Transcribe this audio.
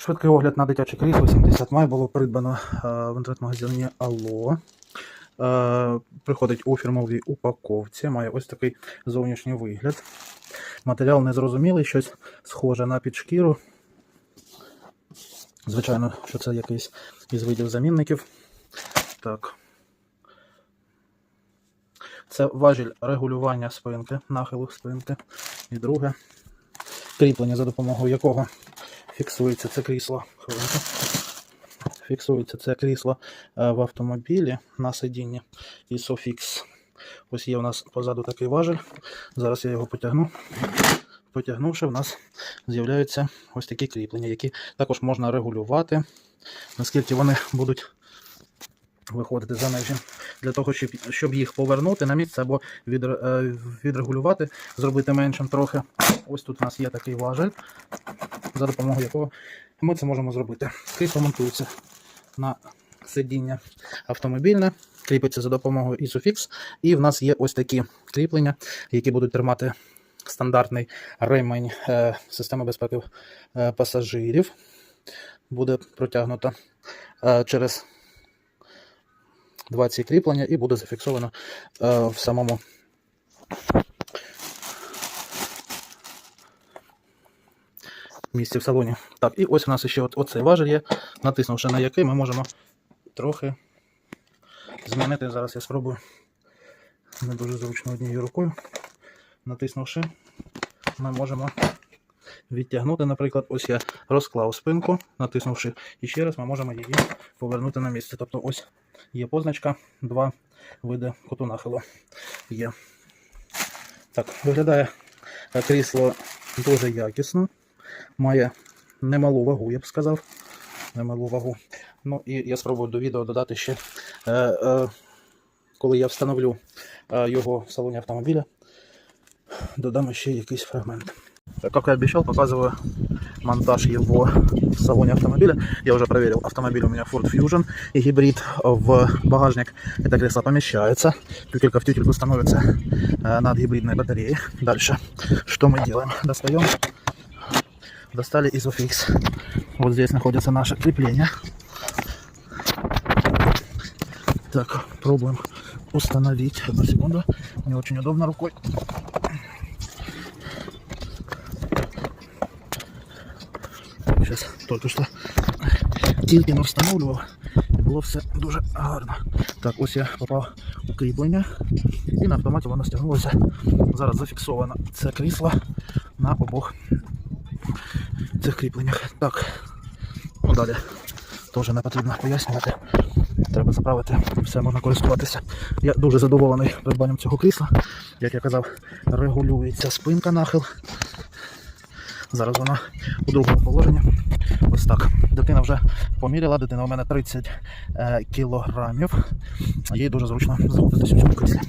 Швидкий огляд на дитяче крісло 70 май було придбано е, в інтернет-магазині Алло. Е, Приходить у фірмовій упаковці, має ось такий зовнішній вигляд. Матеріал незрозумілий, щось схоже на підшкіру. Звичайно, що це якийсь із видів замінників. Так. Це важіль регулювання спинки, нахилу спинки. І друге кріплення, за допомогою якого фіксується це крісло. Фіксується це крісло е, в автомобілі на сидінні ISOFIX. Ось є у нас позаду такий важель. Зараз я його потягну. Потягнувши, в нас з'являються ось такі кріплення, які також можна регулювати, наскільки вони будуть виходити за межі. Для того, щоб, щоб їх повернути на місце або від, е, відрегулювати, зробити меншим трохи. Ось тут у нас є такий важель, за допомогою якого ми це можемо зробити. Крісло монтується на сидіння автомобільне, кріпиться за допомогою Isofix, і в нас є ось такі кріплення, які будуть тримати стандартний ремень е, системи безпеки е, пасажирів. Буде протягнуто е, через два ці кріплення і буде зафіксовано е, в самому місці в салоні. Так, і ось у нас ще от, оцей важель є, натиснувши на який ми можемо трохи змінити. Зараз я спробую. Не дуже зручно однією рукою. Натиснувши, ми можемо відтягнути, наприклад, ось я розклав спинку, натиснувши і ще раз ми можемо її повернути на місце. Тобто ось є позначка, два види куту нахилу є. Так, виглядає е, крісло дуже якісно, має немалу вагу, я б сказав. Немалу вагу. Ну і я спробую до відео додати ще, е, е, коли я встановлю е, його в салоні автомобіля, додам ще якийсь фрагмент. Как я обещал, показываю монтаж его в салоне автомобиля. Я уже проверил, автомобиль у меня Ford Fusion и гибрид в багажник. Это кресло помещается. Тютелька в тютельку становится э, над гибридной батареей. Дальше, что мы делаем? Достаем. Достали Isofix. Вот здесь находится наше крепление. Так, пробуем установить. Одну секунду. Не очень удобно рукой. Зараз тільки що тільки не встановлював і було все дуже гарно. Так, ось я попав у кріплення і на автоматі воно стягнулося. Зараз зафіксовано це крісло на обох цих кріпленнях. Так, ну далі теж не потрібно пояснювати. Треба заправити, все можна користуватися. Я дуже задоволений придбанням цього крісла. Як я казав, регулюється спинка нахил. Зараз вона у другому положенні. Ось так. Дитина вже поміряла, дитина у мене 30 е, кілограмів. Їй дуже зручно знаходитися у цьому кріслі.